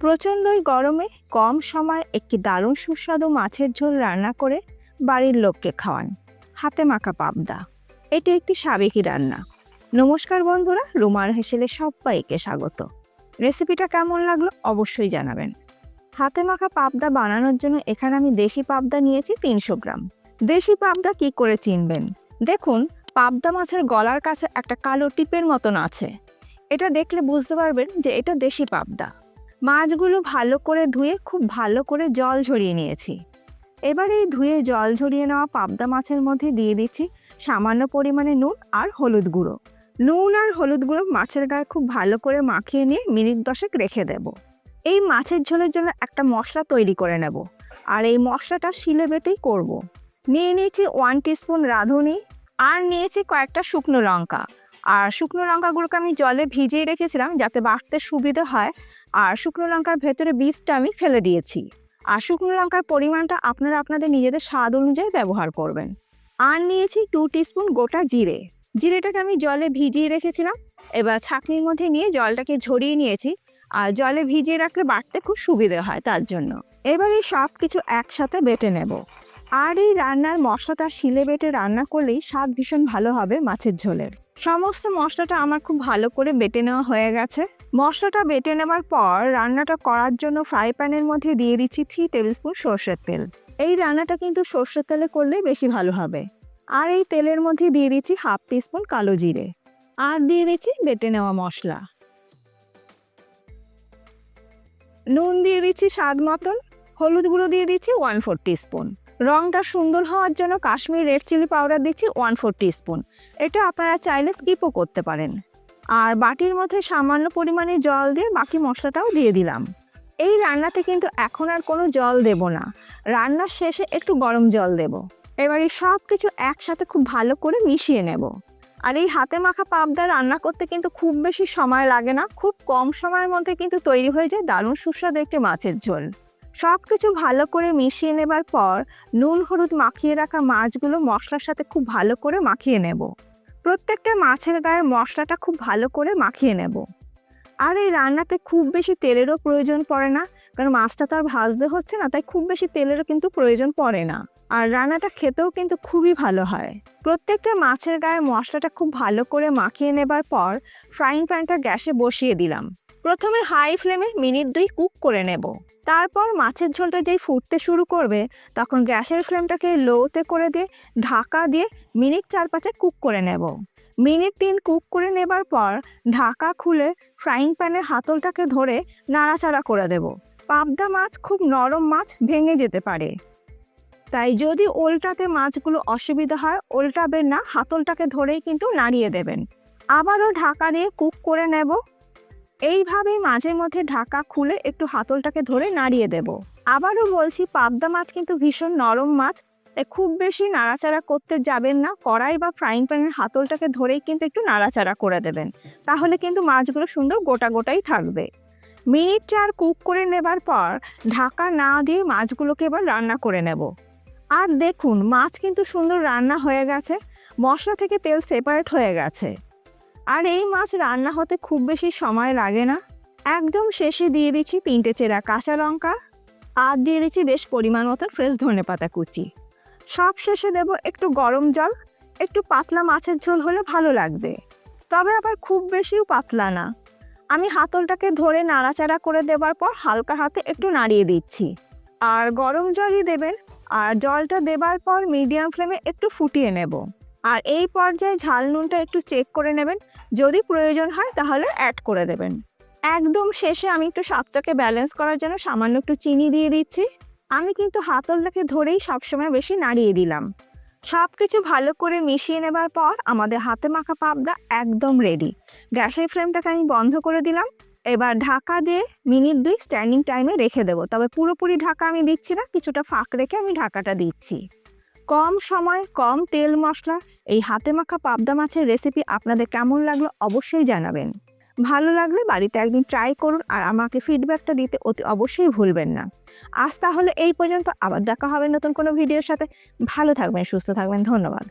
প্রচণ্ডই গরমে কম সময় একটি দারুণ সুস্বাদু মাছের ঝোল রান্না করে বাড়ির লোককে খাওয়ান। হাতে মাখা পাবদা। এটি একটি সাবেকি রান্না। নমস্কার বন্ধুরা, রুমার হেসেলে সবাইকে স্বাগত। রেসিপিটা কেমন লাগল অবশ্যই জানাবেন। হাতে মাখা পাবদা বানানোর জন্য এখানে আমি দেশি পাবদা নিয়েছি তিনশো গ্রাম। দেশি পাবদা কি করে চিনবেন? দেখুন, পাবদা মাছের গলার কাছে একটা কালো টিপের মতন আছে। এটা দেখলে বুঝতে পারবেন যে এটা দেশি পাবদা। মাছগুলো ভালো করে ধুয়ে খুব ভালো করে জল ঝরিয়ে নিয়েছি। এবার এই ধুয়ে জল ঝরিয়ে নেওয়া পাবদা মাছের মধ্যে দিয়ে দিচ্ছি সামান্য পরিমাণে নুন আর হলুদ গুঁড়ো। নুন আর হলুদ গুঁড়ো মাছের গায়ে খুব ভালো করে মাখিয়ে নিয়ে মিনিট দশেক রেখে দেব। এই মাছের ঝোলের জন্য একটা মশলা তৈরি করে নেব আর এই মশলাটা শিলে বেটেই করব। নিয়ে নিয়েছি ওয়ান টিস্পুন রাঁধুনি আর নিয়েছি কয়েকটা শুকনো লঙ্কা। আর শুকনো লঙ্কাগুলোকে আমি জলে ভিজিয়ে রেখেছিলাম যাতে বাটতে সুবিধা হয়। আর শুকনো লঙ্কার ভেতরে বীজটা আমি ফেলে দিয়েছি। আর শুকনো লঙ্কার পরিমাণটা আপনারা আপনাদের নিজেদের স্বাদ অনুযায়ী ব্যবহার করবেন। আর নিয়েছি টু টিস্পুন গোটা জিরে। জিরেটাকে আমি জলে ভিজিয়ে রেখেছিলাম। এবার ছাঁকনির মধ্যে নিয়ে জলটাকে ঝরিয়ে নিয়েছি। আর জলে ভিজিয়ে রাখলে বাটতে খুব সুবিধে হয় তার জন্য। এবার এই সব কিছু একসাথে বেটে নেব। আর এই রান্নার মশলাটা শিলে বেটে রান্না করলেই স্বাদ ভীষণ ভালো হবে মাছের ঝোলের। সমস্ত মশলাটা আমার খুব ভালো করে বেটে নেওয়া হয়ে গেছে। মশলাটা বেটে নেওয়ার পর রান্নাটা করার জন্য ফ্রাই প্যানের মধ্যে দিয়ে দিচ্ছি থ্রি টেবিল স্পুন সর্ষের তেল। এই রান্নাটা কিন্তু সর্ষের তেলে করলে বেশি ভালো হবে। আর এই তেলের মধ্যে দিয়ে দিচ্ছি হাফ টিস্পুন কালো জিরে। আর দিয়ে দিচ্ছি বেটে নেওয়া মশলা। নুন দিয়ে দিচ্ছি স্বাদ মতন। হলুদ গুঁড়ো দিয়ে দিচ্ছি ওয়ান ফোর স্পুন রংটা সুন্দর হওয়ার জন্য কাশ্মীর রেড চিলি পাউডার দিচ্ছি ওয়ান ফোর স্পুন এটা আপনারা চাইলে স্কিপও করতে পারেন। আর বাটির মধ্যে সামান্য পরিমাণে জল দিয়ে বাকি মশলাটাও দিয়ে দিলাম। এই রান্নাতে কিন্তু এখন আর কোনো জল দেব না। রান্নার শেষে একটু গরম জল দেব। এবার সব কিছু একসাথে খুব ভালো করে মিশিয়ে নেব। আর এই হাতে মাখা পাবদা রান্না করতে কিন্তু খুব বেশি সময় লাগে না। খুব কম সময়ের মধ্যে কিন্তু তৈরি হয়ে যায় দারুণ সুস্বাদু একটি মাছের ঝোল। সব কিছু ভালো করে মিশিয়ে নেবার পর নুন হলুদ মাখিয়ে রাখা মাছগুলো মশলার সাথে খুব ভালো করে মাখিয়ে নেব। প্রত্যেকটা মাছের গায়ে মশলাটা খুব ভালো করে মাখিয়ে নেব। আর এই রান্নাতে খুব বেশি তেলেরও প্রয়োজন পড়ে না, কারণ মাছটা তো আর ভাজতে হচ্ছে না, তাই খুব বেশি তেলেরও কিন্তু প্রয়োজন পড়ে না। আর রান্নাটা খেতেও কিন্তু খুবই ভালো হয়। প্রত্যেকটা মাছের গায়ে মশলাটা খুব ভালো করে মাখিয়ে নেবার পর ফ্রাইং প্যানটা গ্যাসে বসিয়ে দিলাম। প্রথমে হাই ফ্লেমে মিনিট দুই কুক করে নেব। তারপর মাছের ঝোলটা যেই ফুটতে শুরু করবে, তখন গ্যাসের ফ্লেমটাকে লোতে করে দিয়ে ঢাকা দিয়ে মিনিট চার পাঁচে কুক করে নেব। মিনিট তিন কুক করে নেবার পর ঢাকা খুলে ফ্রাইং প্যানের হাতলটাকে ধরে নাড়াচাড়া করে দেব। পাবদা মাছ খুব নরম মাছ ভেঙে যেতে পারে। তাই যদি ওল্টাতে মাছগুলো অসুবিধা হয়, ওল্টাবেন না, হাতলটাকে ধরেই কিন্তু নাড়িয়ে দেবেন। আবারও ঢাকা দিয়ে কুক করে নেব। এইভাবেই মাঝে মধ্যে ঢাকা খুলে একটু হাতলটাকে ধরে নাড়িয়ে দেব। আবারও বলছি, পাবদা মাছ কিন্তু ভীষণ নরম মাছ, তাই খুব বেশি নাড়াচাড়া করতে যাবেন না। কড়াই বা ফ্রাইং প্যানের হাতলটাকে ধরেই কিন্তু একটু নাড়াচাড়া করে দেবেন। তাহলে কিন্তু মাছগুলো সুন্দর গোটা গোটাই থাকবে। মিনিট চার কুক করে নেবার পর ঢাকা না দিয়ে মাছগুলোকে এবার রান্না করে নেব। আর দেখুন, মাছ কিন্তু সুন্দর রান্না হয়ে গেছে। মশলা থেকে তেল সেপারেট হয়ে গেছে। আর এই মাছ রান্না হতে খুব বেশি সময় লাগে না। একদম শেষে দিয়ে দিচ্ছি তিনটে চেরা কাঁচা লঙ্কা আর দিয়ে দিচ্ছি বেশ পরিমাণ মতো ফ্রেশ ধনে পাতা কুচি। সব শেষে দেব একটু গরম জল, একটু পাতলা মাছের ঝোল হলে ভালো লাগবে। তবে আবার খুব বেশিও পাতলা না। আমি হাতলটাকে ধরে নাড়াচাড়া করে দেবার পর হালকা হাতে একটু নাড়িয়ে দিচ্ছি। আর গরম জলই দেবেন, আর জলটা দেবার পর মিডিয়াম ফ্লেমে একটু ফুটিয়ে নেব। আর এই পর্যায়ে ঝাল নুনটা একটু চেক করে নেবেন। যদি প্রয়োজন হয় তাহলে অ্যাড করে দেবেন। একদম শেষে আমি একটু স্বাদটাকে ব্যালেন্স করার জন্য সামান্য একটু চিনি দিয়ে দিচ্ছি। আমি কিন্তু হাতলটাকে ধরেই সবসময় বেশি নাড়িয়ে দিলাম। সব কিছু ভালো করে মিশিয়ে নেবার পর আমাদের হাতে মাখা পাবদা একদম রেডি গ্যাসের ফ্লেমটাকে আমি বন্ধ করে দিলাম। এবার ঢাকা দিয়ে মিনিট দুই স্ট্যান্ডিং টাইমে রেখে দেবো। তবে পুরোপুরি ঢাকা আমি দিচ্ছি না, কিছুটা ফাঁক রেখে আমি ঢাকাটা দিচ্ছি। কম সময়, কম তেল মশলা, এই হাতে মাখা পাবদা মাছের রেসিপি আপনাদের কেমন লাগল অবশ্যই জানাবেন। ভালো লাগলে বাড়িতে একদিন ট্রাই করুন আর আমাকে ফিডব্যাকটা দিতে অতি অবশ্যই ভুলবেন না। আজ তাহলে এই পর্যন্ত, আবার দেখা হবে নতুন কোনো ভিডিওর সাথে। ভালো থাকবেন, সুস্থ থাকবেন, ধন্যবাদ।